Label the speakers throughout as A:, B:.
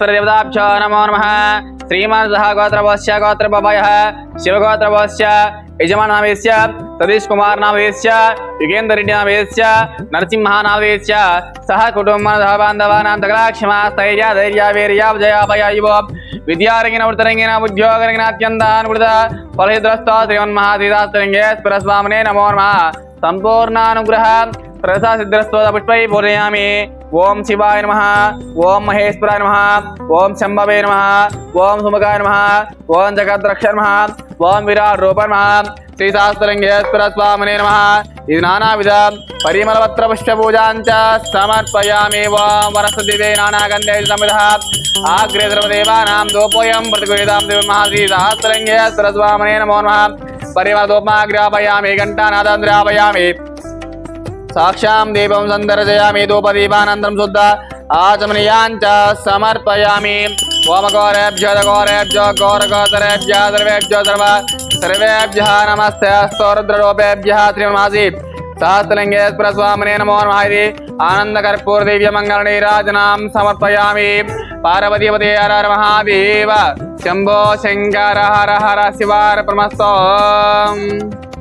A: परदेवताभ्यो नमो नमः। श्रीमान् सः गोत्रभवस्य गोत्रभवयः शिवगोत्रभवस्य यजमाननामेस्य सतीशकुमारनामेस्य युगेन्द्ररेड्डिनामेस्य नरसिंहनामेस्य सह बान्धवानां धैर्या वीर्याभयाभयायुव विद्यारङ्गिन वृत्तरङ्गिन उद्योगरङ्गिनात्यन्तानुकृत नमो नमः। सम्पूर्णानुग्रह प्रसा सिद्धस्त्वद స్ఫురస్వామనే నమో నమ సంపూర్ణానుగ్రహ ప్రసా సిద్ధస్తోద పుష్పై పూజయామి ఓం శివాయ నమ ఓం మహేశ్వరాయ నమ ఓం శంభవే నమ ఓం సుముఖాయ నమ ఓం జగద్రక్ష నమ ఓం విరాట్ రూప నమ శ్రీ శాస్త్రంగేశ్వర స్వామినే నమ ఇది నానావిధ పరిమళపత్ర పుష్ప పూజాంచ సమర్పయామి ఓం వరసదివే నానాగంధే సమిధ ఆగ్రే సర్వదేవానాం దోపోయం ప్రతిగృహీతాం దేవ మహాశ్రీ సహస్రంగేశ్వర స్వామినే నమో నమ పరిమళదోపాగ్రాపయామి ఘంటానాదాంద్రాపయామి साक्षा दीप सन्दर्शयामि दूपदीपानंद शुद्ध आचमनिया समर्पयामी। ओम ओमघोरेभ्यो घोरेभ्यो गौरगौतरेभ्य सर्वेभ्य सर्व सर्वेभ्य नमस्ते। स्तोरुद्ररूपेभ्यः श्रीमासि सहस्रलिङ्गेश्वरस्वामिने नमो महि आनंद कर्पूर दिव्य मंगल नीराजना समर्पयामी। पार्वती पार्वतीपते हर हर महादेव। शंभो शंकर हर हर शिवार प्रमस्तो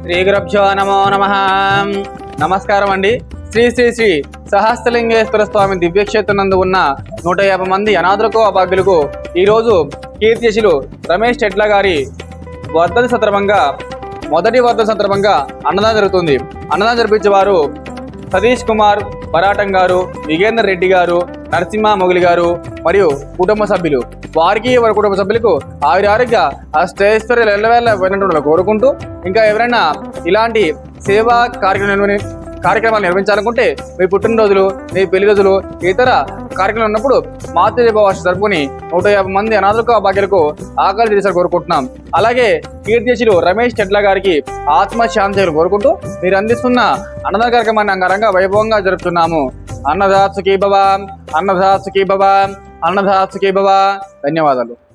A: श्रीगुरुभ्यो नमो नमः। నమస్కారం అండి. శ్రీ శ్రీ శ్రీ సహస్రలింగేశ్వర స్వామి దివ్యక్షేత్రనందు ఉన్న నూట యాభై మంది అనాథులకు అభాగ్యులకు ఈరోజు కీర్తిశులు రమేష్ చెట్ల గారి వర్ధన సందర్భంగా మొదటి వర్ధన సందర్భంగా అన్నదానం జరుగుతుంది. అన్నదానం జరిపించే వారు సతీష్ కుమార్ పరాటం గారు విగేందర్ రెడ్డి గారు నరసింహ మొగిలి గారు మరియు కుటుంబ సభ్యులు. వారికి వారి కుటుంబ సభ్యులకు ఆయుర ఆ అష్టైశ్వర్యాలు ఎల్లవేళ వెళ్ళినట్టు కోరుకుంటూ ఇంకా ఎవరైనా ఇలాంటి సేవా కార్యక్రమం కార్యక్రమాలు నిర్వహించాలనుకుంటే మీ పుట్టినరోజులు మీ పెళ్ళి రోజులు ఇతర కార్యక్రమాలు ఉన్నప్పుడు మాతృభాష జరుపుకుని నూట యాభై మంది అనాథులకు భాగ్యులకు ఆకలి తీర్చాలని కోరుకుంటున్నాం. అలాగే కీర్తిశిలు రమేష్ చెట్ల గారికి ఆత్మశాంతి కోరుకుంటూ మీరు అందిస్తున్న అన్నదాన కార్యక్రమాన్ని అంగరంగ వైభవంగా జరుపుతున్నాము. అన్నదాసుకి భవ అన్నదాసుకి భవ అన్నదాసుకి భవ ధన్యవాదాలు.